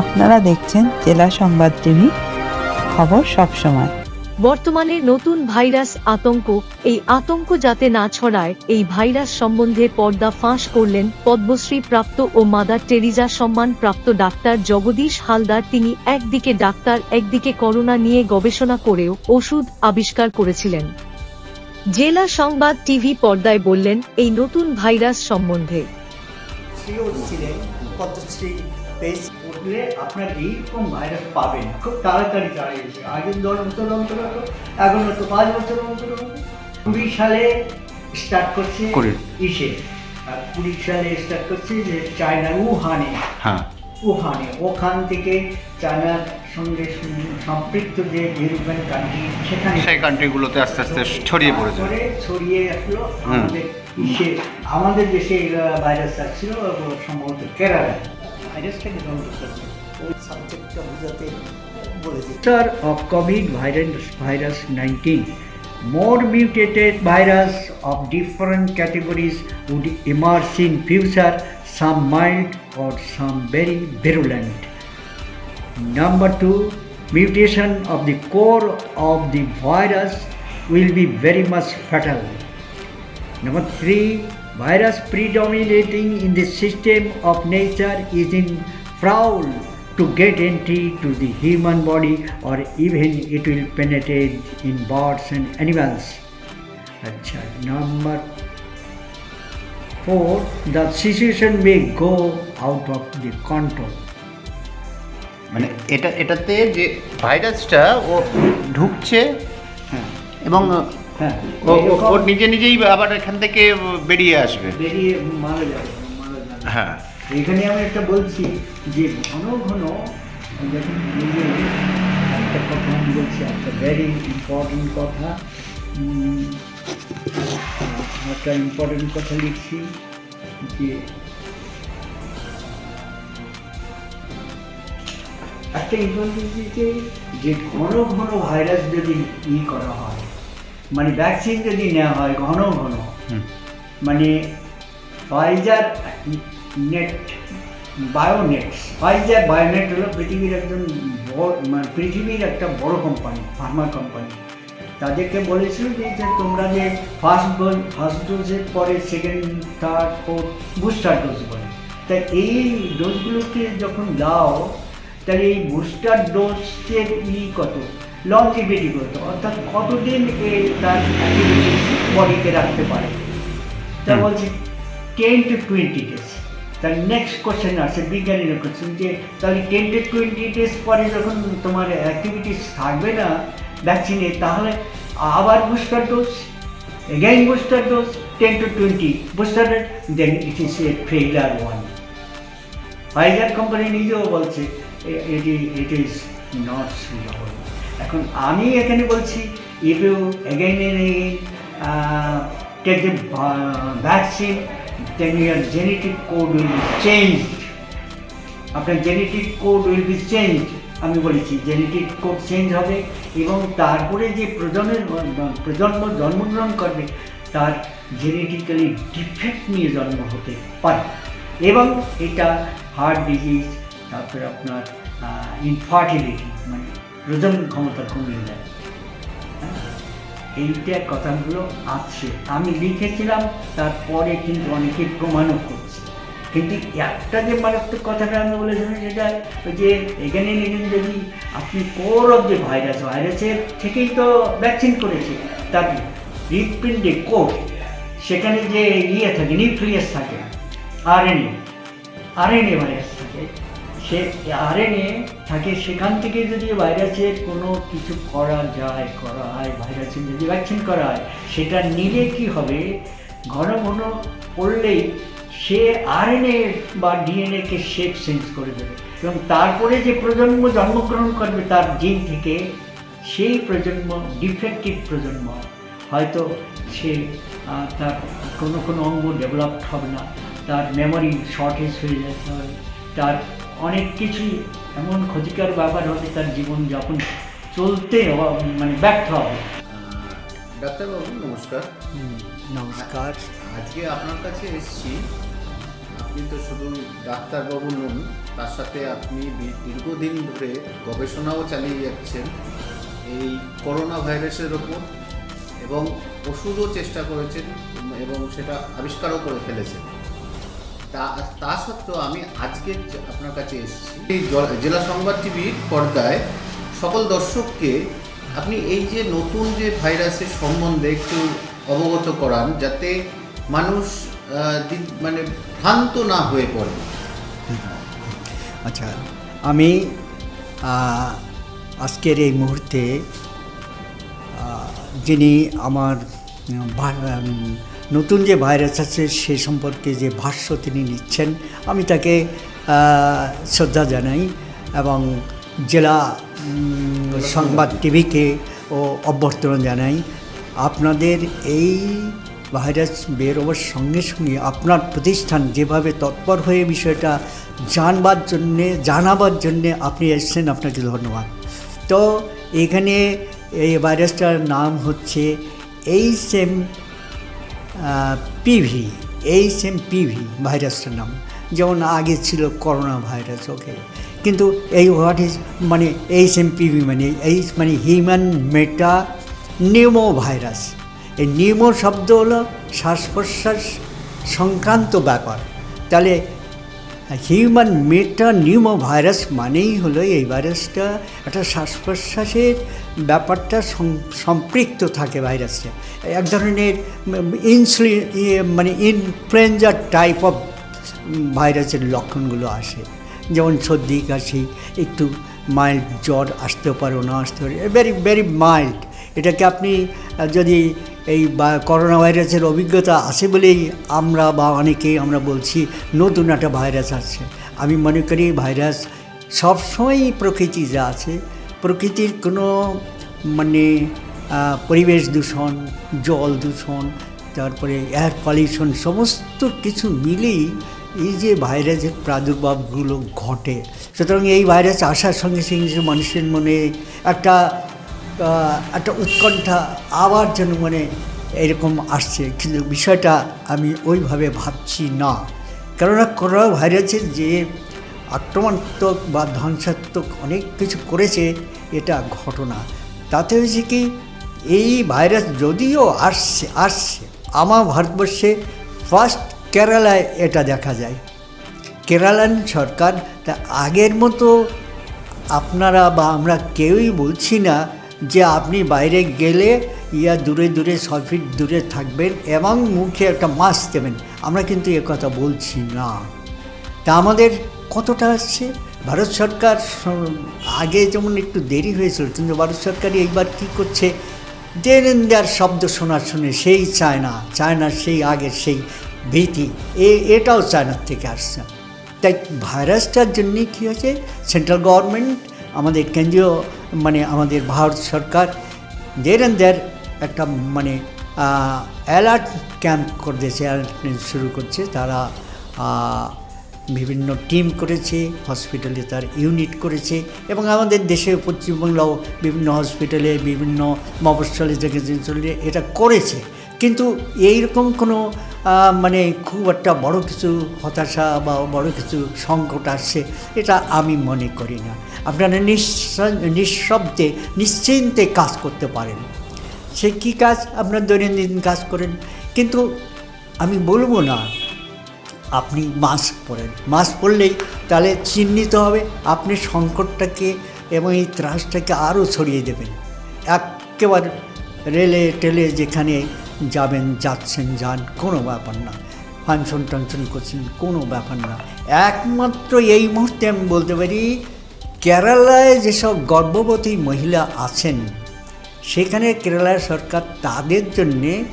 আপনারা দেখছেন জেলা সংবাদ টিভি খবর সবসময় বর্তমানে নতুন ভাইরাস আতঙ্ক এই আতঙ্ক যাতে না ছড়ায় এই ভাইরাস সম্বন্ধে পর্দা ফাঁস করলেন পদ্মশ্রী প্রাপ্ত ও মাদার টেরিজা সম্মান প্রাপ্ত ডাক্তার জগদীশ হালদার। তিনি একদিকে ডাক্তার একদিকে করোনা নিয়ে গবেষণা করেও ওষুধ আবিষ্কার করেছিলেন। জেলা সংবাদ টিভি পর্দায় বললেন এই নতুন ভাইরাস সম্বন্ধে। পদ্মশ্রী পেজ উঠলে আপনার এইরকম ভাইরাস পাবেন। না। খুব তাড়াতাড়ি দাঁড়িয়ে গেছে আগে দশ বছর অন্তর হতো এখন হতো পাঁচ বছর অন্তর হতো কুড়ি সালে স্টার্ট করছে ইসে। আর কুড়ি সালে স্টার্ট করছে যে চায়না উহানে হ্যাঁ। উহানে ওখান থেকে চায়নার সঙ্গে সম্পৃক্ত যে ইউরোপিয়ান কান্ট্রি সেখানে সেই কান্ট্রিগুলোতে আস্তে আস্তে ছড়িয়ে পড়েছে। ছড়িয়ে আসলো আমাদের আমাদের দেশে ভাইরাস আসছিল সম্ভবত of COVID virus virus nineteen more mutated virus of different categories would emerge in future some mild or some very virulent Number two, mutation of the core of the virus will be very much fatal. Number three, virus predominating in the system of nature is in foul to get entry to the human body or even it will penetrate in birds and animals. Acha, number four, the situation may go out of the control. মানে এটা এটাতে যে ভাইরাসটা ও ঢুকছে হ্যাঁ এবং হ্যাঁ। ও নিজে নিজেই আবার এখান থেকে বেরিয়ে আসবে। বেরিয়ে মারা যাবে মারা যাবে। হ্যাঁ। এখানে আমি একটা বলছি যে ঘন ঘন যখন একটা কথা আমি বলছি একটা ভেরি ইম্পর্টেন্ট কথা। একটা ইম্পর্টেন্ট কথা লিখছি যে একটা ইম্পর্টেন্ট যে ঘন ঘন ভাইরাস যদি ই করা হয় মানে ভ্যাকসিন যদি নেওয়া হয় ঘন ঘন। মানে ফাইজার নেট বায়োনেট ফাইজার বায়োনেট হলো পৃথিবীর একজন বড় মানে পৃথিবীর একটা বড় কোম্পানি ফার্মা কোম্পানি তাদেরকে বলেছিল যে যে তোমরা যে ফার্স্ট ডোজ ফার্স্ট ডোজের পরে second third fourth booster dose বলে। তা এই ডোজগুলোকে যখন দাও তাহলে এই বুস্টার ডোজের ই কত? লংজিভিটি কত অর্থাৎ কতদিন এ তার বডিতে রাখতে পারে। তা বলছে টেন টু টোয়েন্টি ডেজ তার নেক্সট কোশ্চেন আছে বিজ্ঞানীরা কোশ্চেন যে তাহলে টেন টু টোয়েন্টি ডেজ পরে যখন তোমার অ্যাক্টিভিটিস থাকবে না ভ্যাকসিনে তাহলে আবার booster dose again booster dose ten to twenty booster then it is a failure one Pfizer company নিজেও বলছে এটি ইট ইজ নট সুইটেবল এখন আমি এখানে বলছি you again take the vaccine then your genetic code will be change আপনার genetic code will be change আমি বলেছি জেনেটিক কোড চেঞ্জ হবে এবং তারপরে যে প্রজন্মের, প্রজন্ম জন্মগ্রহণ করবে, তার জেনেটিক্যালি ডিফেক্ট নিয়ে জন্ম হতে পারে। এবং এটা হার্ট ডিজিজ তারপরে আপনার ইনফার্টিলিটি মানে প্রজনন ক্ষমতা কমিয়ে দেয়? এইটা কথাগুলো আছে আমি লিখেছিলাম, তারপরে কিন্তু অনেকে প্রমাণও করছে কিন্তু একটা যে মারাত্মক কথাটা আমি বলেছিলাম সেটা যে এখানে এখানে যদি আপনি কোর অফ যে ভাইরাস, ভাইরাসের থেকেই তো ভ্যাকসিন করেছে, তার হৃৎপিণ্ডে কোর সেখানে যে ইয়ে থাকে, নিউক্লিয়াস থাকে, আরএনএ আরএনএ ভাইরাস থাকে, সে আর আরএনএ থাকে, সেখান থেকে যদি ভাইরাসের কোনো কিছু করা যায়, করা হয়, ভাইরাসের যদি ভ্যাকসিন করা হয়, সেটা নিলে কি হবে? ঘন ঘন পড়লেই সে আরএনএ বা ডিএনএকে শেপ চেঞ্জ করে দেবে। এবং তারপরে যে প্রজন্ম জন্মগ্রহণ করবে তার জিন থেকে, সেই প্রজন্ম ডিফেক্টিভ প্রজন্ম হয়তো সে তার কোনো কোনো অঙ্গ ডেভেলপড হবে না। তার মেমোরি শর্টেজ হয়ে যেতে হবে তার অনেক কিছুই এমন ক্ষতিকর ব্যাপার হবে তার জীবনযাপন চলতে হ- মানে ব্যর্থ হবে। ডাক্তারবাবু নমস্কার। নমস্কার। আজকে আপনার কাছে এসেছি। আপনি তো শুধু ডাক্তারবাবু নন তার সাথে আপনি দীর্ঘদিন ধরে গবেষণাও চালিয়ে যাচ্ছেন এই করোনা ভাইরাসের ওপর এবং ওষুধও চেষ্টা করেছেন এবং সেটা আবিষ্কারও করে ফেলেছেন। তা তা সত্ত্বেও আমি আজকে আপনার কাছে এসেছি, এই জেলা সংবাদ টিভির পর্দায় সকল দর্শককে আপনি এই যে নতুন যে ভাইরাসের সম্বন্ধে একটু অবগত করান, যাতে মানুষ মানে ভ্রান্ত না হয়ে পড়ে। আচ্ছা আমি আজকের এই মুহূর্তে যিনি আমার নতুন যে ভাইরাস আছে, সে সম্পর্কে যে ভাষ্য তিনি নিচ্ছেন আমি তাকে শ্রদ্ধা জানাই এবং জেলা সংবাদ টিভিকে ও অভ্যর্থনা জানাই। আপনাদের এই ভাইরাস বেরোবার সঙ্গে সঙ্গে আপনার প্রতিষ্ঠান যেভাবে তৎপর হয়ে বিষয়টা জানবার জন্যে, জানাবার জন্যে আপনি এসেছেন, আপনাকে ধন্যবাদ। তো এখানে এই ভাইরাসটার নাম হচ্ছে H M PV H M PV ভাইরাসটার নাম। যেমন আগে ছিল করোনা ভাইরাস ওকে কিন্তু এই হোয়াট ইজ মানে এইচ এম পিভি মানে এইচ মানে হিউম্যান মেটা নিউমো ভাইরাস এই নিউমো শব্দ হলো শ্বাস প্রশ্বাস সংক্রান্ত ব্যাপার। তাহলে হিউম্যান মেটা নিউমো ভাইরাস মানেই হলো এই ভাইরাসটা একটা শ্বাস প্রশ্বাসের ব্যাপারটা সম্পৃক্ত থাকে ভাইরাসে এক ধরনের ইনসুলিন মানে ইনফ্লুয়েঞ্জার টাইপ অফ ভাইরাসের লক্ষণগুলো আসে। যেমন সর্দি, কাশি, একটু মাইল্ড জ্বর আসতেও পারে না আসতে পারে। ভেরি ভেরি মাইল্ড এটাকে আপনি যদি এই করোনা ভাইরাসের অভিজ্ঞতা আছে বলেই আমরা বা অনেকেই আমরা বলছি, নতুন একটা ভাইরাস আছে আমি মনে করি ভাইরাস সবসময়ই প্রকৃতি যা আছে প্রকৃতির কোনো মানে পরিবেশ দূষণ, জল দূষণ, তারপরে এয়ার পলিউশন সমস্ত কিছু মিলেই এই যে ভাইরাসের প্রাদুর্ভাবগুলো ঘটে। সুতরাং এই ভাইরাস আসার সঙ্গে সঙ্গে মানুষের মনে একটা একটা উৎকণ্ঠা আবার যেন মানে এরকম আসছে। কিন্তু বিষয়টা আমি ওইভাবে ভাবছি না। কেননা করোনা ভাইরাসের যে আক্রমণাত্মক বা ধ্বংসাত্মক অনেক কিছু করেছে এটা ঘটনা। তাতে হয়েছে কি, এই ভাইরাস যদিও আসছে আসছে আমার ভারতবর্ষে ফার্স্ট কেরালায় এটা দেখা যায়। কেরালান সরকার, তা আগের মতো আপনারা বা আমরা কেউই বলছি না যে আপনি বাইরে গেলে ইয়া দূরে দূরে ছ ফিট দূরে থাকবেন এবং মুখে একটা মাস্ক দেবেন। আমরা কিন্তু কথা বলছি না। তা আমাদের কতটা আসছে? ভারত সরকার আগে যেমন একটু দেরি হয়েছিল, কিন্তু ভারত সরকার এইবার কী করছে? দেন দেয়ার শব্দ শোনার শুনে সেই চায়না, চায়নার সেই আগের সেই ভীতি, এ, এটাও চায়নার থেকে আসছে। তাই ভাইরাসটার জন্যে কী হয়েছে? সেন্ট্রাল গভর্নমেন্ট, আমাদের কেন্দ্রীয় মানে আমাদের ভারত সরকার দের অ্যান্ড দেয়ার একটা মানে অ্যালার্ট ক্যাম্প করে দিয়েছে, অ্যালার্ট শুরু করছে। তারা বিভিন্ন টিম করেছে হসপিটালে তার ইউনিট করেছে এবং আমাদের দেশে পশ্চিমবাংলাও বিভিন্ন হসপিটালে বিভিন্ন মফস্বলে চলে এটা করেছে। কিন্তু এইরকম কোনো মানে খুব একটা বড় কিছু হতাশা বা বড় কিছু সংকট আসছে, এটা আমি মনে করি না। আপনারা নিঃশব্দে, নিশ্চিন্তে কাজ করতে পারেন। সে কী কাজ? আপনার দৈনন্দিন কাজ করেন। কিন্তু আমি বলব না আপনি মাস্ক পরেন। মাস্ক পরলেই তাহলে চিহ্নিত হবে, আপনি সংকটটাকে এবং এই ত্রাসটাকে আরও ছড়িয়ে দেবেন। একেবারে রেলে টেলে যেখানে যাবেন, যাচ্ছেন, যান, কোনো ব্যাপার না। ফাংশন টাংশন করছেন, কোনো ব্যাপার না। একমাত্র এই মুহূর্তে আমি বলতে পারি, কেরালায় যেসব গর্ভবতী মহিলা আছেন, সেখানে কেরালা সরকার তাদের জন্যে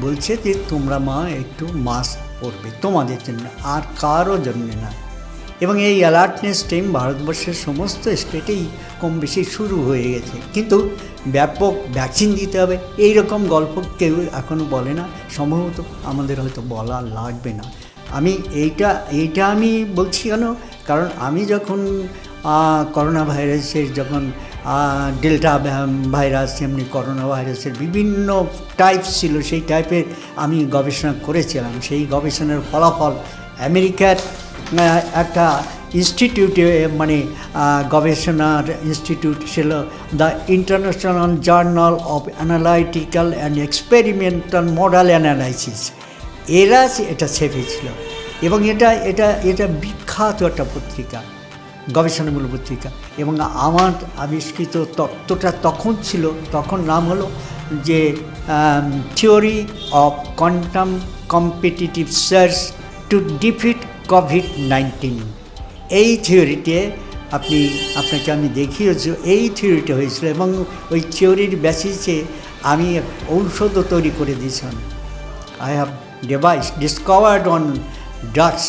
বলছে যে তোমরা মা একটু মাস্ক পরবে তোমাদের জন্য আর কারও জন্য না। এবং এই অ্যালার্টনেস টিম ভারতবর্ষের সমস্ত স্টেটেই কম বেশি শুরু হয়ে গেছে। কিন্তু ব্যাপক ভ্যাকসিন দিতে হবে, এই রকম গল্প কেউ এখনও বলে না। সম্ভবত আমাদের হয়তো বলা লাগবে না। আমি এইটা এইটা আমি বলছি কেন? কারণ আমি যখন করোনা ভাইরাসের যখন ডেল্টা ভাইরাস, এমনি করোনা ভাইরাসের বিভিন্ন টাইপ ছিল, সেই টাইপের আমি গবেষণা করেছিলাম। সেই গবেষণার ফলাফল আমেরিকার একটা ইনস্টিটিউটে মানে গবেষণার ইনস্টিটিউট ছিল the international journal of analytical and experimental model analysis এরা এটা ছেপেছিল। এবং এটা এটা এটা বিখ্যাত একটা পত্রিকা। গবেষণামূলক পত্রিকা। এবং আমার আবিষ্কৃত তত্ত্বটা তখন ছিল তখন নাম হলো যে theory of quantum competitive search to defeat COVID nineteen. এই থিওরিতে আপনি আপনাকে আমি দেখিয়েছি এই থিওরিটা হয়েছিল এবং ওই থিওরির বেসিসে আমি ঔষধও তৈরি করে দিয়েছিলাম। I have devised, discovered on drugs,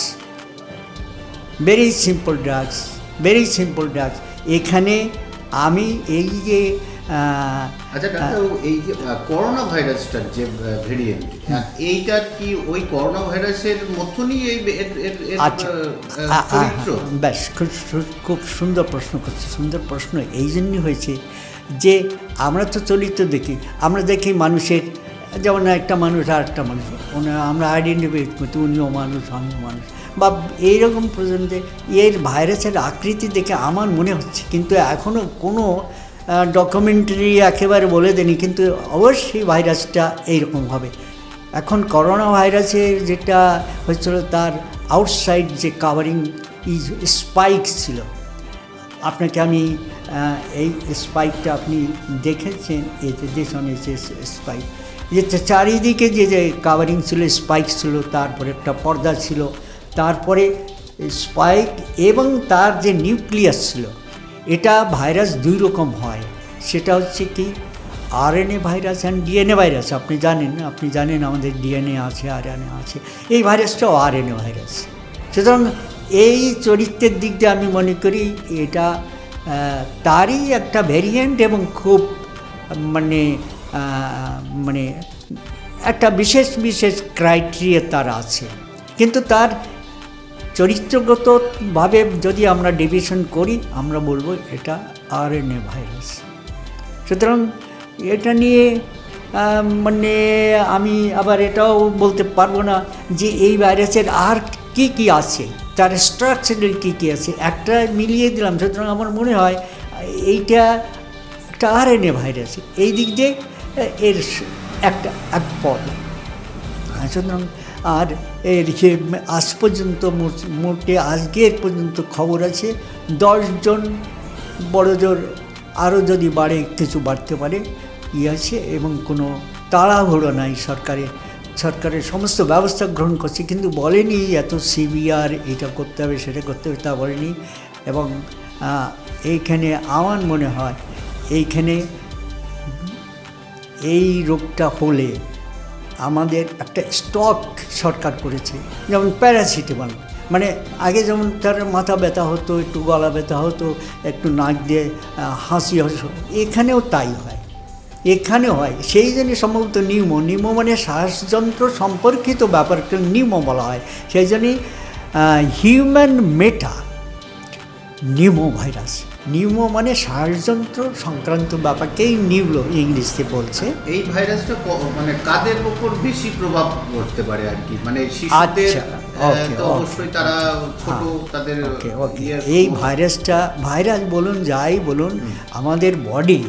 very simple drugs, very simple drugs. এখানে আমি এই যে আচ্ছা এই যে করোনা ভাইরাসটার যে ভেরিয়েন্ট এইটার কি ওই করোনা ভাইরাসের মতনই এই ব্যাস খুব খুব সুন্দর প্রশ্ন করছে সুন্দর প্রশ্ন। এই জন্যই হয়েছে যে আমরা তো চরিত্র দেখি আমরা দেখি মানুষের যেমন একটা মানুষ আর একটা মানুষ আমরা আইডেন্টিফাই করতে উনিও মানুষ আমিও মানুষ। বা এইরকম পর্যন্ত এর ভাইরাসের আকৃতি দেখে আমার মনে হচ্ছে। কিন্তু এখনও কোনো ডকুমেন্টারি একেবারে বলে দেনি কিন্তু অবশ্যই ভাইরাসটা এইরকম হবে। এখন করোনা ভাইরাসের যেটা হয়েছিল, তার আউটসাইড যে কাভারিং ইজ স্পাইক ছিল। আপনাকে আমি এই স্পাইকটা আপনি দেখেছেন, এতে দেশনে যে স্পাইক যে চারিদিকে যে যে কাভারিং ছিল স্পাইক ছিল, তারপরে একটা পর্দা ছিল তারপরে স্পাইক এবং তার যে নিউক্লিয়াস ছিল, এটা ভাইরাস দুই রকম হয়। সেটা হচ্ছে কি RNA virus and DNA virus আপনি জানেন আপনি জানেন আমাদের ডিএনএ আছে আরএনএ আছে। এই ভাইরাসটাও আরএনএ ভাইরাস সুতরাং এই চরিত্রের দিক দিয়ে আমি মনে করি এটা তারই একটা ভ্যারিয়েন্ট এবং খুব মানে মানে একটা বিশেষ বিশেষ ক্রাইটেরিয়া তার আছে। কিন্তু তার চরিত্রগতভাবে যদি আমরা ডিভিশন করি, আমরা বলব এটা আর এন এ ভাইরাস সুতরাং এটা নিয়ে মানে আমি আবার এটাও বলতে পারব না যে এই ভাইরাসের আর কি কি আছে, তার স্ট্রাকচারাল কী কী আছে, একটা মিলিয়ে দিলাম। সুতরাং আমার মনে হয় এইটা একটা আর এন এ ভাইরাস এই দিক দিয়ে এর একটা, এক পদ। সুতরাং আর এর আজ পর্যন্ত মোট- আজকের পর্যন্ত খবর আছে, দশজন বড় জোর আরও যদি বাড়ে কিছু বাড়তে পারে, ই আছে এবং কোনো তাড়াহুড়ো নাই সরকারে। সরকারের সমস্ত ব্যবস্থা গ্রহণ করছে, কিন্তু বলেনি এত সিবিআর এটা করতে হবে, সেটা করতে হবে তা বলেনি। এবং এইখানে আমার মনে হয়, এইখানে এই রোগটা হলে আমাদের একটা স্টক সরকার করেছে, যেমন প্যারাসিটামল মানে আগে যেমন তার মাথা ব্যথা হতো, একটু গলা ব্যথা হতো, একটু নাক দিয়ে হাসি হাসি, এখানেও তাই হয়। এখানে হয়। সেই জন্য সম্ভবত নিউমো। নিউমো মানে শ্বাসযন্ত্র সম্পর্কিত ব্যাপারকে নিউমো বলা হয়। সেই জন্যই human metapneumovirus. Pneumo মানে শ্বাসযন্ত্র সংক্রান্ত ব্যাপারকেই নিউলো ইংলিশে বলছে এই ভাইরাসটা মানে কাদের উপর বেশি প্রভাব পড়তে পারে আর কি মানে শিশুদের আচ্ছা. অবশ্যই তারা ছোট হ্যাঁ, তাদের ইয়ে- এই ভাইরাসটা ভাইরাস বলুন যাই বলুন আমাদের বডি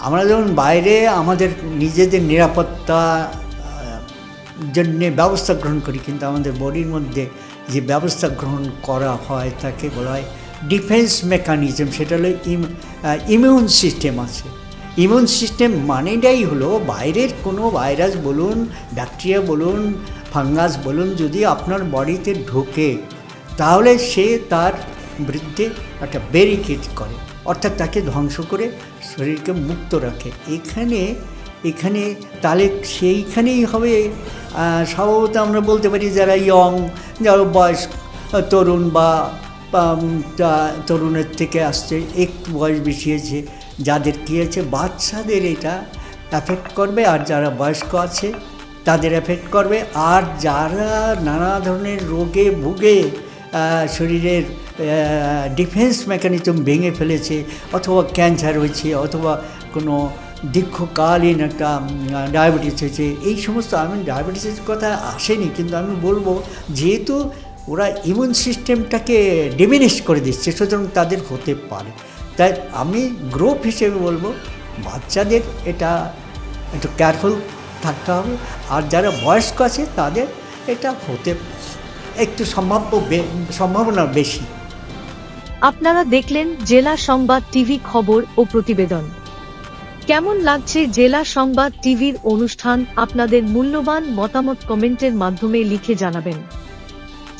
আমরা যখন বাইরে আমাদের নিজেদের নিরাপত্তা জন্যে ব্যবস্থা গ্রহণ করি কিন্তু আমাদের বডির মধ্যে যে ব্যবস্থা গ্রহণ করা হয় তাকে বলা হয় ডিফেন্স মেকানিজম, সেটা হলো ইমিউন সিস্টেম আছে। ইমিউন সিস্টেম মানেটাই হলো বাইরের কোনো ভাইরাস বলুন ব্যাকটেরিয়া বলুন ফাঙ্গাস বলুন, যদি আপনার বডিতে ঢোকে, তাহলে সে তার বিরুদ্ধে একটা ব্যারিকেড করে, অর্থাৎ তাকে ধ্বংস করে শরীরকে মুক্ত রাখে। এখানে এখানে তাহলে সেইখানেই হবে স্বভাবত আমরা বলতে পারি যারা ইয়ং যারা বয়স তরুণ বা তরুণের থেকে আসছে একটু বয়স বেশি হয়েছে যাদের কী আছে বাচ্চাদের এটা অ্যাফেক্ট করবে আর যারা বয়স্ক আছে, তাদের এফেক্ট করবে। আর যারা নানা ধরনের রোগে ভুগে শরীরের ডিফেন্স মেকানিজম ভেঙে ফেলেছে, অথবা ক্যান্সার হয়েছে, অথবা কোনো দীর্ঘকালীন একটা ডায়াবেটিস হয়েছে, এই সমস্ত আমি ডায়াবেটিসের কথা আসেনি, কিন্তু আমি বলব, যেহেতু ওরা ইমিউন সিস্টেমটাকে ডিমিনিশ করে দিচ্ছে সুতরাং তাদের হতে পারে। তাই আমি গ্রুপ হিসেবে বলব, বাচ্চাদের এটা একটু কেয়ারফুল থাকতে হবে, আর যারা বয়স্ক আছে, তাদের এটা হতে একটু সম্ভাব্য সম্ভাবনা বেশি। আপনারা দেখলেন জেলা সংবাদ টিভি খবর ও প্রতিবেদন। কেমন লাগছে জেলা সংবাদ টিভির অনুষ্ঠান, আপনাদের মূল্যবান মতামত কমেন্টের মাধ্যমে লিখে জানাবেন।